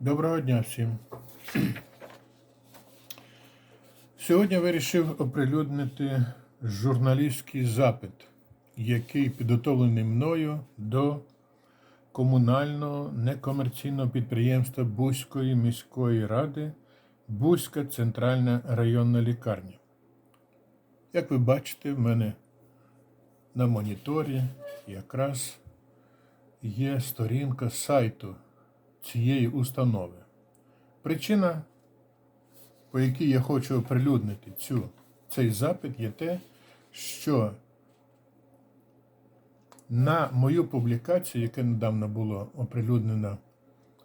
Доброго дня всім. Сьогодні вирішив оприлюднити журналістський запит, який підготовлений мною до комунального некомерційного підприємства Бузької міської ради Бузька центральна районна лікарня. Як ви бачите, в мене на моніторі якраз є сторінка сайту цієї установи. Причина, по якій я хочу оприлюднити цю, цей запит, є те, що на мою публікацію, яка недавно була оприлюднена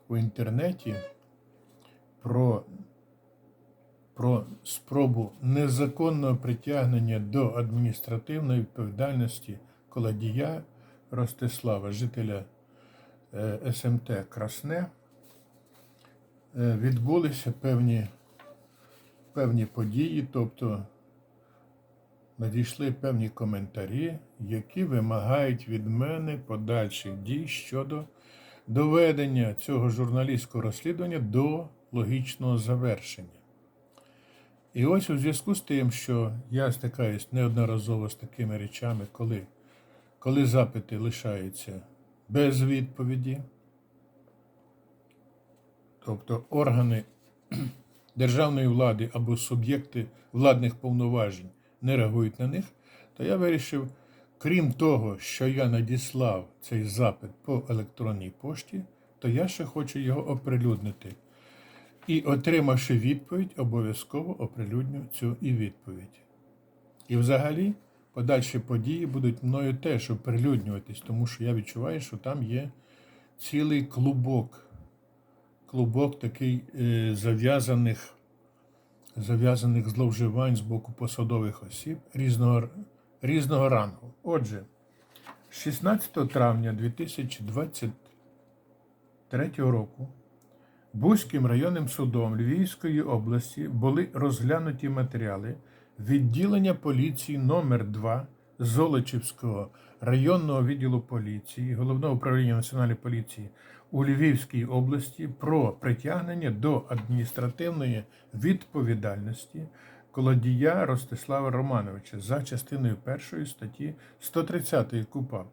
у інтернеті, про, про спробу незаконного притягнення до адміністративної відповідальності колодія Ростислава, жителя СМТ Красне, е, відбулися певні, певні події, тобто надійшли певні коментарі, які вимагають від мене подальших дій щодо доведення цього журналістського розслідування до логічного завершення. І ось у зв'язку з тим, що я стикаюсь неодноразово з такими речами, коли, коли запити лишаються без відповіді, тобто органи державної влади або суб'єкти владних повноважень не реагують на них, то я вирішив, крім того, що я надіслав цей запит по електронній пошті, то я ще хочу його оприлюднити. І, отримавши відповідь, обов'язково оприлюдню цю і відповідь. І взагалі, подальші події будуть мною теж оприлюднюватись, тому що я відчуваю, що там є цілий клубок, клубок такий е, зав'язаних, зав'язаних зловживань з боку посадових осіб різного, різного рангу. Отже, 16 травня 2023 року Бузьким районним судом Львівської області були розглянуті матеріали відділення поліції номер 2 Золочівського районного відділу поліції Головного управління Національної поліції у Львівській області про притягнення до адміністративної відповідальності колодія Ростислава Романовича за частиною 1 статті 130 КУПАП.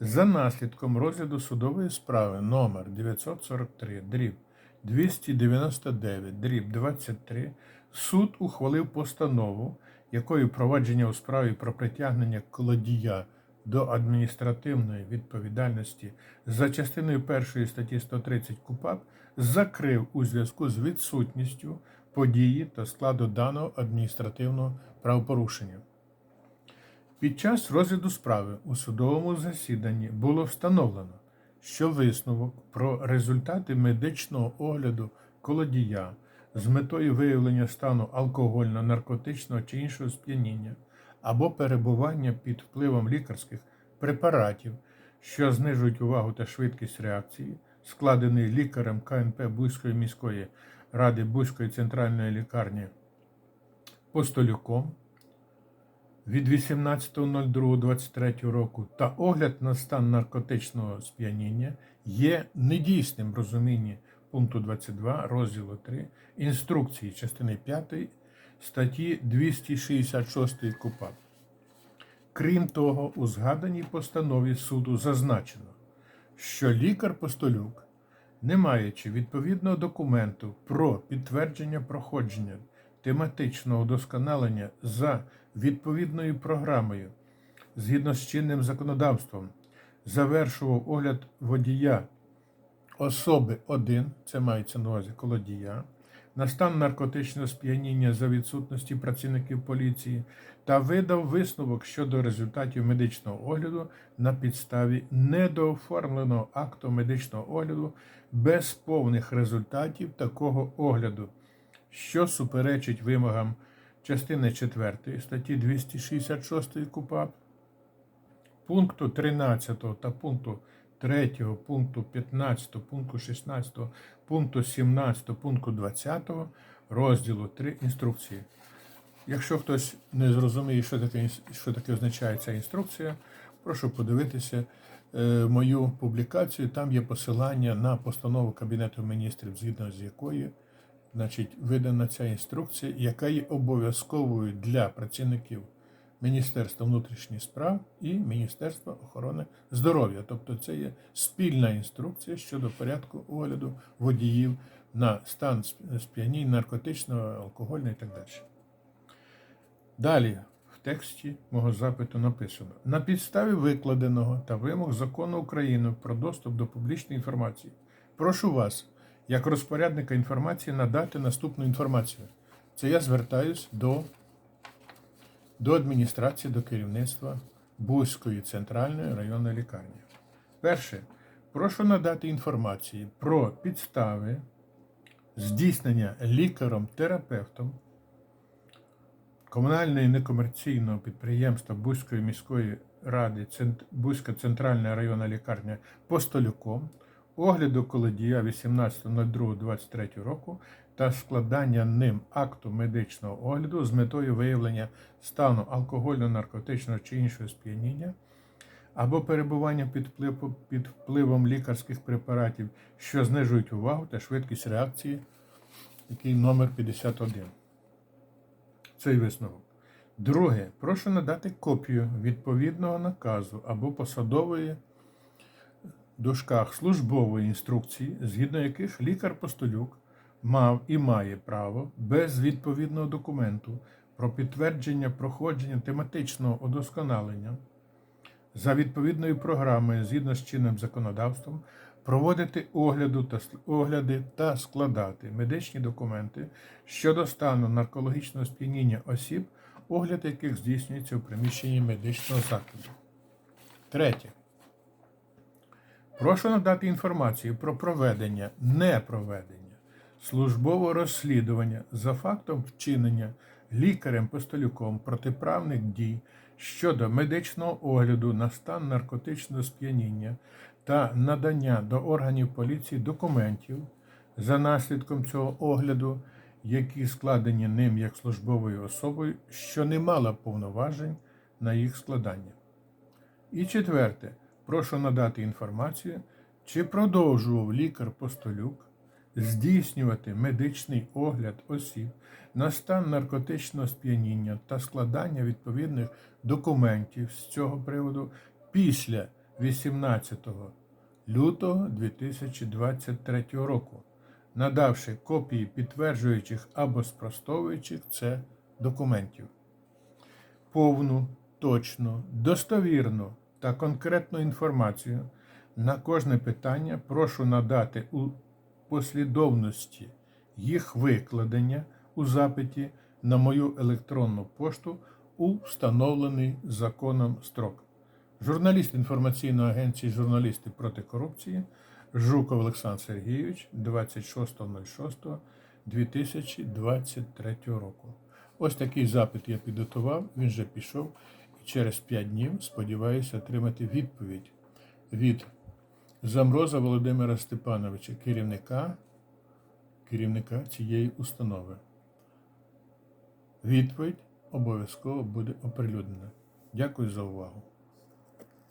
За наслідком розгляду судової справи номер 943 дріб 299 дріб 23 суд ухвалив постанову, якою провадження у справі про притягнення колодія до адміністративної відповідальності за частиною 1 статті 130 КУПАП закрив у зв'язку з відсутністю події та складу даного адміністративного правопорушення. Під час розгляду справи у судовому засіданні було встановлено, що висновок про результати медичного огляду колодія з метою виявлення стану алкогольно, наркотичного чи іншого сп'яніння або перебування під впливом лікарських препаратів, що знижують увагу та швидкість реакції, складений лікарем КНП Бузької міської ради Бузької центральної лікарні Постолюком від 18.02.23 року та огляд на стан наркотичного сп'яніння є недійсним в розумінні пункту 22 розділу 3 інструкції частини 5 статті 266 КУПАП. Крім того, у згаданій постанові суду зазначено, що лікар Постолюк, не маючи відповідного документу про підтвердження проходження тематичного удосконалення за відповідною програмою згідно з чинним законодавством, завершував огляд водія особи 1, це мається на увазі колодія, на стан наркотичного сп'яніння за відсутності працівників поліції та видав висновок щодо результатів медичного огляду на підставі недооформленого акту медичного огляду без повних результатів такого огляду, що суперечить вимогам частини 4 статті 266 КУПАП, пункту 13 та пункту 3, пункту 15, пункту 16, пункту 17, пункту 20 розділу 3 інструкції. Якщо хтось не зрозуміє, що таке, що таке означає ця інструкція, прошу подивитися е, мою публікацію, там є посилання на постанову Кабінету міністрів, згідно з якою значить, видана ця інструкція, яка є обов'язковою для працівників Міністерства внутрішніх справ і Міністерства охорони здоров'я. Тобто це є спільна інструкція щодо порядку огляду водіїв на стан сп- сп'янінь, наркотичного, алкогольного і так далі. Далі в тексті мого запиту написано: на підставі викладеного та вимог закону України про доступ до публічної інформації. Прошу вас, як розпорядника інформації, надати наступну інформацію. Це я звертаюсь до, до адміністрації, до керівництва Бузької центральної районної лікарні. Перше, прошу надати інформацію про підстави здійснення лікаром-терапевтом комунального некомерційного підприємства Бузької міської ради Бузька центральна районна лікарня Постолюком, огляду колодія 18.02.23 року та складання ним акту медичного огляду з метою виявлення стану алкогольно-наркотичного чи іншого сп'яніння або перебування під впливом, під впливом лікарських препаратів, що знижують увагу та швидкість реакції, який номер 51 цей висновок. Друге, прошу надати копію відповідного наказу або посадової в дужках службової інструкції, згідно яких лікар-постолюк мав і має право без відповідного документу про підтвердження проходження тематичного удосконалення за відповідною програмою згідно з чинним законодавством проводити огляду та огляди та складати медичні документи щодо стану наркологічного сп'яніння осіб, огляд яких здійснюється у приміщенні медичного закладу. Третє. Прошу надати інформацію про проведення, непроведення службового розслідування за фактом вчинення лікарем-постолюком протиправних дій щодо медичного огляду на стан наркотичного сп'яніння та надання до органів поліції документів за наслідком цього огляду, які складені ним як службовою особою, що не мала повноважень на їх складання. І четверте, прошу надати інформацію, чи продовжував лікар-постолюк здійснювати медичний огляд осіб на стан наркотичного сп'яніння та складання відповідних документів з цього приводу після 18 лютого 2023 року, надавши копії підтверджуючих або спростовуючих це документів. Повну, точну, достовірну та конкретну інформацію на кожне питання прошу надати у послідовності їх викладення у запиті на мою електронну пошту у встановлений законом строк. Журналіст інформаційної агенції Журналісти проти корупції Жуков Олександр Сергійович 26.06.2023 року. Ось такий запит я підготував, він вже пішов. І через 5 днів сподіваюся отримати відповідь від Замроза Володимира Степановича, керівника, керівника цієї установи. Відповідь обов'язково буде оприлюднена. Дякую за увагу.